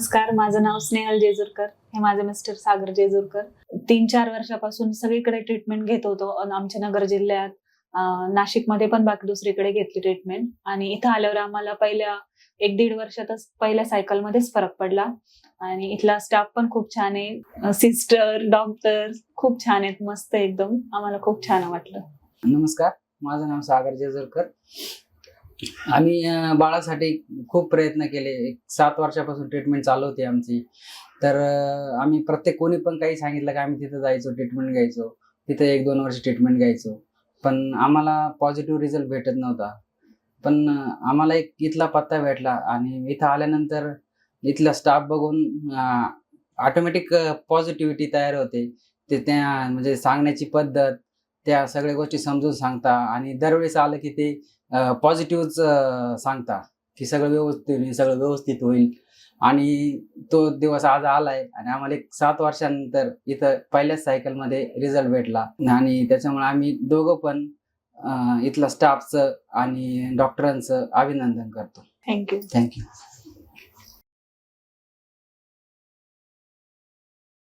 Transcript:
नमस्कार माझं नाव स्नेहल जेजूरकर हे माझे मिस्टर सागर जेजूरकर. तीन चार वर्षापासून सगळीकडे ट्रीटमेंट घेत होतो आमच्या नगर जिल्ह्यात नाशिकमध्ये पण बाकी दुसरीकडे घेतली ट्रीटमेंट आणि इथं आल्यावर आम्हाला पहिल्या एक दीड वर्षातच पहिल्या सायकलमध्येच फरक पडला. आणि इथला स्टाफ पण खूप छान आहे. सिस्टर डॉक्टर खूप छान आहेत मस्त एकदम. आम्हाला खूप छान वाटलं. नमस्कार माझं नाव सागर जेजुरकर. आम्ही बाळासाठी खूप प्रयत्न केले. एक सात वर्षापासून ट्रीटमेंट चालू होती आमची. तर आम्ही प्रत्येक कोणी पण काही सांगितलं की आम्ही तिथं जायचो ट्रीटमेंट घ्यायचो. तिथं एक दोन वर्ष ट्रीटमेंट घ्यायचो. पण आम्हाला पॉझिटिव्ह रिझल्ट भेटत नव्हता. पण आम्हाला एक इथला पत्ता भेटला आणि इथं आल्यानंतर इथला स्टाफ बघून ऑटोमॅटिक पॉझिटिव्हिटी तयार होते. ते त्या म्हणजे सांगण्याची पद्धत त्या सगळ्या गोष्टी समजून सांगता आणि दरवेळेस आलं की ते पॉझिटिव्हच सांगता की सगळं व्यवस्थित होईल सगळं व्यवस्थित होईल. आणि तो दिवस आज आलाय आणि आम्हाला एक सात वर्षानंतर इथं पहिल्याच सायकलमध्ये रिझल्ट भेटला. आणि त्याच्यामुळे आम्ही दोघं पण अं, इथल्या स्टाफचं आणि डॉक्टरांचं अभिनंदन करतो. Thank you thank you